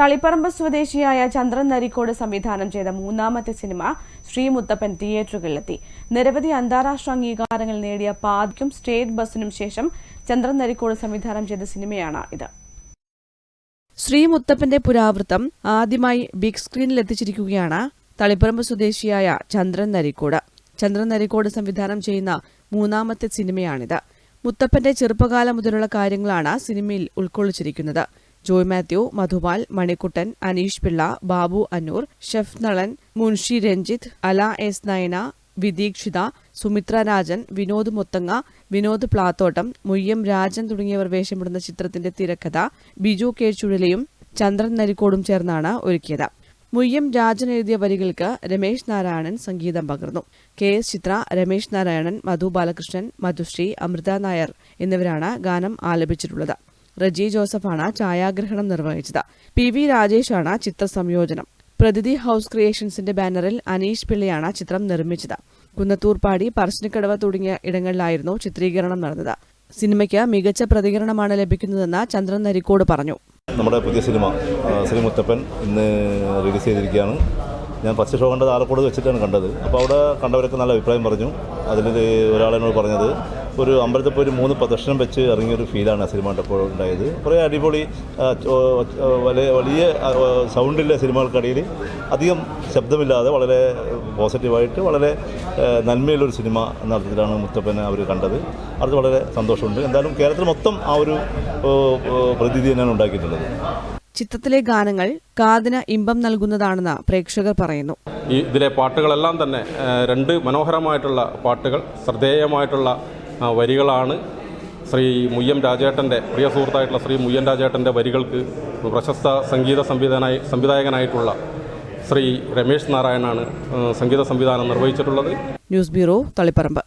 തളിപ്പറമ്പ് സ്വദേശിയായ ചന്ദ്രൻ നരിക്കോട് സംവിധാനം ചെയ്ത മൂന്നാമത്തെ സിനിമ ശ്രീമുത്തപ്പൻ തിയേറ്ററുകളിലെത്തി. നിരവധി അന്താരാഷ്ട്ര അംഗീകാരങ്ങൾ നേടിയ പാതിക്കും സ്റ്റേറ്റ് ബസിനും ശേഷം ചന്ദ്രൻ നരിക്കോട് സംവിധാനം ചെയ്ത സിനിമയാണ് ഇത്. ശ്രീമുത്തപ്പന്റെ പുരാവൃത്തം ആദ്യമായി ബിഗ് സ്ക്രീനിൽ എത്തിച്ചിരിക്കുകയാണ് തളിപ്പറമ്പ് സ്വദേശിയായ ചന്ദ്രൻ നരിക്കോട്. ചന്ദ്രൻ നരിക്കോട് സംവിധാനം ചെയ്യുന്ന മൂന്നാമത്തെ സിനിമയാണിത്. മുത്തപ്പന്റെ ചെറുപ്പകാലം മുതലുള്ള കാര്യങ്ങളാണ് സിനിമയിൽ ഉൾക്കൊള്ളിച്ചിരിക്കുന്നത്. ജോയ് മാത്യു മധുപാൽ മണിക്കുട്ടൻ അനീഷ് പിള്ള ബാബു അന്നൂർ ഷെഫ് നളൻ മുൻഷി രഞ്ജിത്ത് അല എസ് നയന വിദീക്ഷിത സുമിത്ര രാജൻ വിനോദ് മുത്തങ്ങ വിനോദ് പ്ലാത്തോട്ടം മുയ്യം രാജൻ തുടങ്ങിയവർ വേഷമിടുന്ന ചിത്രത്തിന്റെ തിരക്കഥ ബിജു കെ ചുഴലിയും ചന്ദ്രൻ നരിക്കോടും ചേർന്നാണ് ഒരുക്കിയത്. മുയ്യം രാജൻ എഴുതിയ വരികൾക്ക് രമേശ് നാരായണൻ സംഗീതം പകർന്നു. കെ എസ് ചിത്ര രമേശ് നാരായണൻ മധു ബാലകൃഷ്ണൻ മധുശ്രീ അമൃത നായർ എന്നിവരാണ് ഗാനം ആലപിച്ചിട്ടുള്ളത്. റജി ജോസഫാണ് ഛായാഗ്രഹണം നിർവഹിച്ചത്. പി വി രാജേഷാണ് ചിത്ര സംയോജനം പ്രതിഥി ഹൗസ് ക്രിയേഷൻസിന്റെ ബാനറിൽ അനീഷ് പിള്ളയാണ് ചിത്രം നിർമ്മിച്ചത്. കുന്നത്തൂർപ്പാടി പറശ്ശിനിക്കടവ് തുടങ്ങിയ ഇടങ്ങളിലായിരുന്നു ചിത്രീകരണം നടന്നത്. സിനിമയ്ക്ക് മികച്ച പ്രതികരണമാണ് ലഭിക്കുന്നതെന്ന് ചന്ദ്രൻ നരിക്കോട് പറഞ്ഞു. നമ്മുടെ പുതിയ സിനിമ ശ്രീ മുത്തപ്പൻ ഇന്ന് റിലീസ് ചെയ്തിരിക്കുകയാണ്. ഞാൻ ഫസ്റ്റ് ഷോ കണ്ടത് ആലക്കോട് വെച്ചിട്ടാണ് കണ്ടത്. അപ്പോൾ അവിടെ കണ്ടവരൊക്കെ നല്ല അഭിപ്രായം പറഞ്ഞു. അതിൽ ഒരാളെന്നോട് പറഞ്ഞത് ഒരു അമ്പലത്തിൽ ഒരു മൂന്ന് പ്രദർശനം വെച്ച് ഇറങ്ങിയൊരു ഫീലാണ് ആ സിനിമ കണ്ടപ്പോൾ ഉണ്ടായത്. കുറേ അടിപൊളി വലിയ വലിയ സൗണ്ടില്ല സിനിമകൾക്കിടയിൽ അധികം ശബ്ദമില്ലാതെ വളരെ പോസിറ്റീവായിട്ട് വളരെ നന്മയുള്ളൊരു സിനിമ എന്ന അർത്ഥത്തിലാണ് മുത്തപ്പനെ അവർ കണ്ടത്. അത് വളരെ സന്തോഷമുണ്ട്. എന്തായാലും കേരളത്തിൽ മൊത്തം ആ ഒരു പ്രതീതി തന്നെയാണ് ഉണ്ടാക്കിയിട്ടുള്ളത്. ചിത്രത്തിലെ ഗാനങ്ങൾ കാതിന് ഇമ്പം നൽകുന്നതാണെന്ന് പ്രേക്ഷകർ പറയുന്നു. ഇതിലെ പാട്ടുകളെല്ലാം തന്നെ രണ്ട് മനോഹരമായിട്ടുള്ള പാട്ടുകൾ ശ്രദ്ധേയമായിട്ടുള്ള വരികളാണ് ശ്രീ മുയ്യം രാജേട്ടന്റെ പ്രിയ സുഹൃത്തായിട്ടുള്ള ശ്രീ മുയ്യം രാജേട്ടന്റെ വരികൾക്ക് പ്രശസ്ത സംഗീത സംവിധാനായി സംവിധായകനായിട്ടുള്ള ശ്രീ രമേശ് നാരായണാണ് സംഗീത സംവിധാനം നിർവഹിച്ചിട്ടുള്ളത്. News bureau Taliparamba.